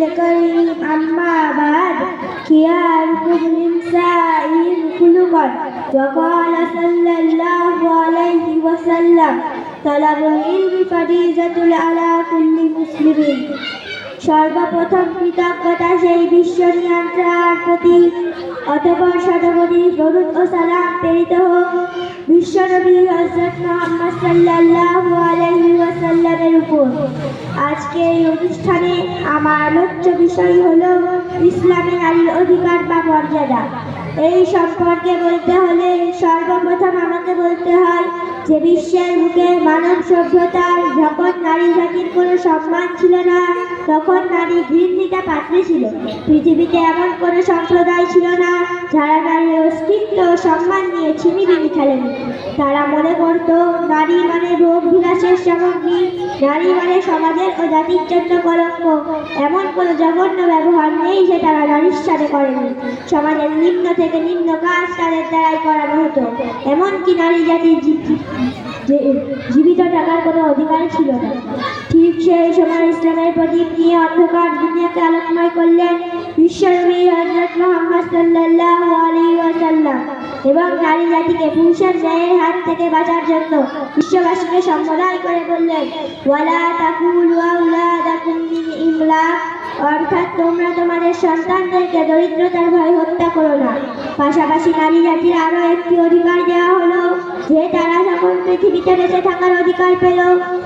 الكريم أما بعد خياركم للسائل خلقا وقال صلى الله عليه وسلم طلب العلم فريضة على كل مسلم সর্বপ্রথম কৃতজ্ঞতা সেই বিশ্ব নিয়ন্ত্রণার প্রতি অতপর শতপতি দরুদ ও সালাম প্রেরিত হোক। বিশ্বনবী হজরত মোহাম্মদ সাল্লাল্লাহু আলাইহি ওয়াসাল্লামের উপর। আজকে এই অনুষ্ঠানে আমার আলোচ্য বিষয় হলো ইসলামী নারীর অধিকার বা মর্যাদা। এই সম্পর্কে বলতে হলে সর্বপ্রথম আমাকে বলতে হয় যে বিশ্বের বুকে মানব সভ্যতার যখন নারী জাতির কোনো সম্মান ছিল না, তখন নারী ঘৃণিতা পাত্রে ছিল। পৃথিবীতে এমন কোনো সম্প্রদায় ছিল না, যারা নারীর অস্তিত্ব সম্মান নিয়ে ছিনিবিনি খেলেনি। তারা মনে করত, নারী মানে রোগ বিলাসের সামগ্রী, নারী মানে সমাজের ও জাতির জন্য কলঙ্ক। এমন কোনো জঘন্য ব্যবহার নেই যে তারা নারীর সাথে করেনি। সমাজের নিম্ন থেকে নিম্ন কাজ তাদের দ্বারাই করানো হতো। এমনকি নারী জাতির জীবিত থাকার কোনো অধিকার ছিল না। ঠিক সেই সময় ইসলামের প্রদীপ নিয়ে অন্ধকার দুনিয়াকে আলোকময় করলেন। বিশ্বনবী হজরত মোহাম্মদ সাল্লাল্লাহু আলাইহি ওয়াসাল্লাম এবং নারী জাতিকে পুরুষের ন্যায়ের হাত থেকে বাঁচার জন্য বিশ্ববাসীকে সম্বোধন করে বললেন, ওয়ালা তাকুলু আউলাদাকুম মিন ইমলাক অর্থাৎ তোমরা তোমাদের সন্তানদেরকে দরিদ্রতার ভয় হত্যা করো না। পাশাপাশি নারী জাতির আরও একটি অধিকার দেওয়া হলো যে, তারা যখন পৃথিবীতে বেঁচে থাকার অধিকার পেল,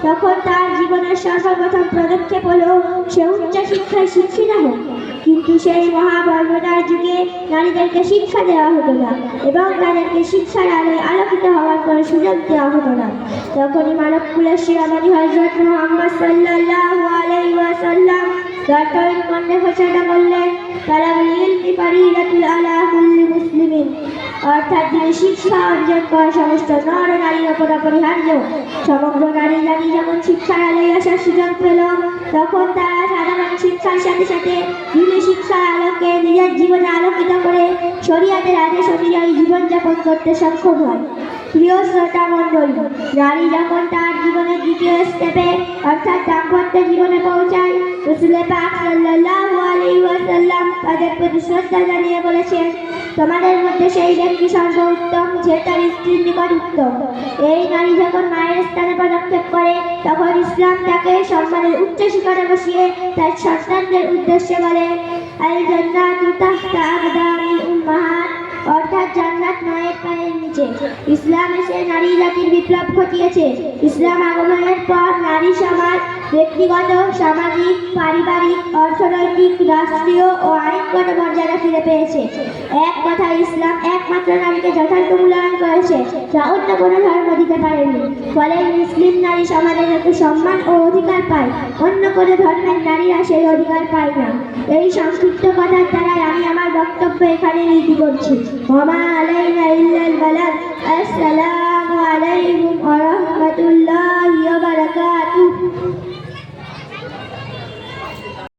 তখন তার জীবনের সর্বপ্রথম পদক্ষেপ হলো সে উচ্চ শিক্ষায় শিক্ষিত হোক কিন্তু সেই মহাবর্বতার যুগে নারীদেরকে শিক্ষা দেওয়া হতো না এবং তাদেরকে শিক্ষার আলোয় আলোকিত হওয়ার কোনো সুযোগ দেওয়া হতো না। তখনই মানবকুলের শিরামণি হজরত মোহাম্মদ দর্পণ কণ্ঠে ঘোষণা করলেন, তালাবুল ইলমি অর্থাৎ যিনি শিক্ষা অর্জন করা সমস্ত নর নারীর ওপর অপরিহার্য। সমগ্র নারী জাতি যখন শিক্ষার আলোয় আসার সুযোগ পেল, তখন তারা শিক্ষার সাথে সাথে দিনী শিক্ষার আলোকে, নিজের জীবনে আলোকিত করে শরীয়তের আদেশ অনুযায়ী জীবনযাপন করতে সক্ষম হয়। প্রিয় শ্রোতা মণ্ডলী, নারী যখন তার জীবনের দ্বিতীয় স্টেপে অর্থাৎ দাম্পত্য জীবনে পৌঁছায়, রসুলের পাক সাল্লাহ আলী ওয়াসাল্লাম তাদের প্রতি শ্রদ্ধা জানিয়ে বলেছেন তোমাদের মধ্যে সেই ব্যক্তি সর্বোত্তম, যে তার স্ত্রীর নিকট উত্তম। এই নারী যখন মায়ের স্থানে পদক্ষেপ করে, তখন ইসলাম তাকে সম্মানের উচ্চ শিখরে বসিয়ে তার সন্তানদের উদ্দেশ্যে বলে, আল জান্নাতু অর্থাৎ জান্নাত মায়ের পায়ের নিচে। ইসলাম এসে নারী জাতির বিপ্লব ঘটিয়েছে। ইসলাম আগমনের পর নারী সমাজ, ব্যক্তিগত, সামাজিক, পারিবারিক, অর্থনৈতিক, রাষ্ট্রীয় ও আইনগত মর্যাদা ফিরে পেয়েছে। এক কথা ইসলাম একমাত্র নারীকে যথার্থ মূল্যায়ন করেছে, যা অন্য কোনো ধর্ম দিতে পারেনি। ফলে মুসলিম নারী সমাজে যত সম্মান ও অধিকার পায় অন্য কোনো ধর্মের নারীরা সেই অধিকার পায় না। এই সংক্ষিপ্ত কথার দ্বারাই আমি আমার বক্তব্য এখানে নীতি করছি। ওমা আলাইনা ইল্লাল বালাগ, আসসালামু আলাইকুম